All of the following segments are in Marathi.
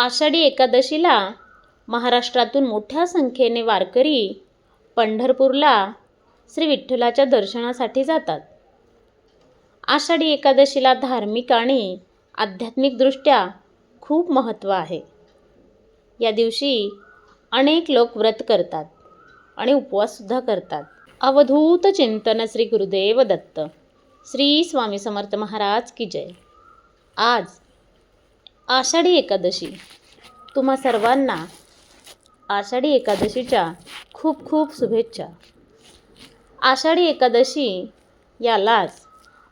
आषाढी एकादशीला महाराष्ट्रातून मोठ्या संख्येने वारकरी पंढरपूरला श्री विठ्ठलाच्या दर्शनासाठी जातात. आषाढी एकादशीला धार्मिक आणि आध्यात्मिकदृष्ट्या खूप महत्त्व आहे. या दिवशी अनेक लोक व्रत करतात आणि उपवाससुद्धा करतात. अवधूत चिंतन श्री गुरुदेव दत्त. श्री स्वामी समर्थ महाराज की जय. आज आषाढी एकादशी. तुम्हा सर्वांना आषाढी एकादशीच्या खूप खूप शुभेच्छा. आषाढी एकादशी यालाच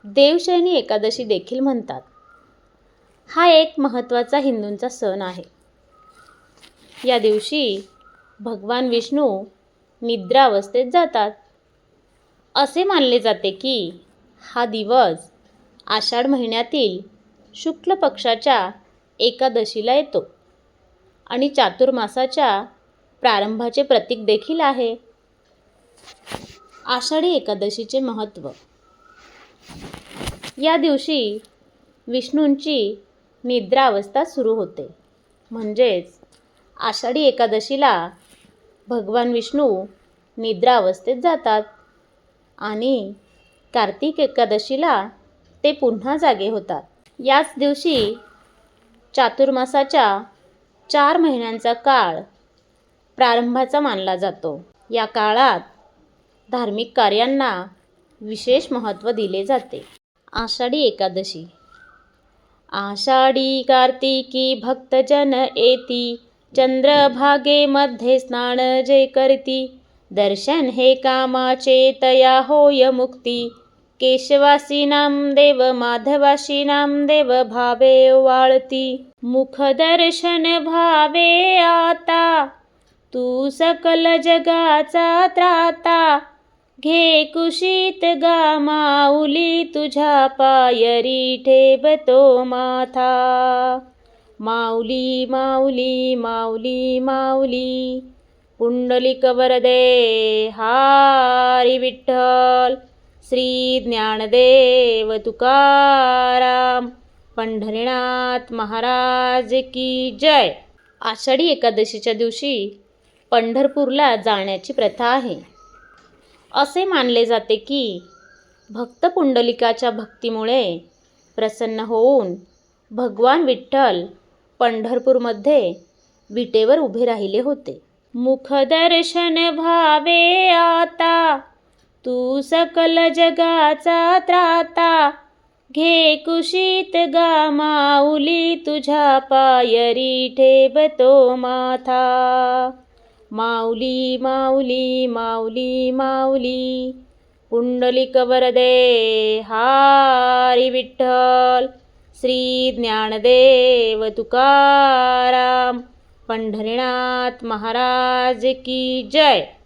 देवशयनी एकादशी देखील म्हणतात. हा एक महत्त्वाचा हिंदूंचा सण आहे. या दिवशी भगवान विष्णू निद्रावस्थेत जातात. असे मानले जाते की हा दिवस आषाढ महिन्यातील शुक्ल पक्षाच्या एकादशीला येतो. आणि चातुर्मासाच्या प्रारंभाचे प्रतीक देखील आहे. आषाढी एकादशीचे महत्त्व या दिवशी विष्णूंची निद्रावस्था सुरू होते. म्हणजेच आषाढी एकादशीला भगवान विष्णू निद्रा अवस्थेत जातात आणि कार्तिक एकादशीला ते पुन्हा जागे होतात. याच दिवशी चातुर्मासाच्या चार महिन्यांचा काळ प्रारंभाचा मानला जातो. या काळात धार्मिक कार्यांना विशेष महत्त्व दिले जाते. आषाढी एकादशी. आषाढी कार्तिकी भक्तजन येती चंद्रभागेमध्ये स्नान जे करती दर्शन हे कामाचे तया होय मुक्ती केशवासीनां देव माधवासीनां देव भावे वाळती. मुखदर्शन भावे आता तू सकल जगाचा त्राता. घे कुशीत गा माऊली तुझ्या पायरी ठेवतो माथा. माऊली माऊली माऊली माऊली पुंडलिक वरदे हारी विठ्ठल. श्री ज्ञानदेव तुकाराम पंढरीनाथ महाराज की जय. आषाढी एकादशीच्या दिवशी पंढरपूरला जाण्याची प्रथा आहे. असे मानले जाते की भक्त पुंडलिकाच्या भक्तीमुळे प्रसन्न होऊन भगवान विठ्ठल पंढरपूरमध्ये विटेवर उभे राहिले होते. मुखदर्शन भावे आता. तू सकल जगाचा त्राता. घे कुशीत गा माऊली तुझ्या पायरी ठेवतो माथा. माऊली माऊली माऊली माऊली पुंडलिक वरदे हारी विठ्ठल. श्री ज्ञानदेव तुकाराम पंढरीनाथ महाराज की जय.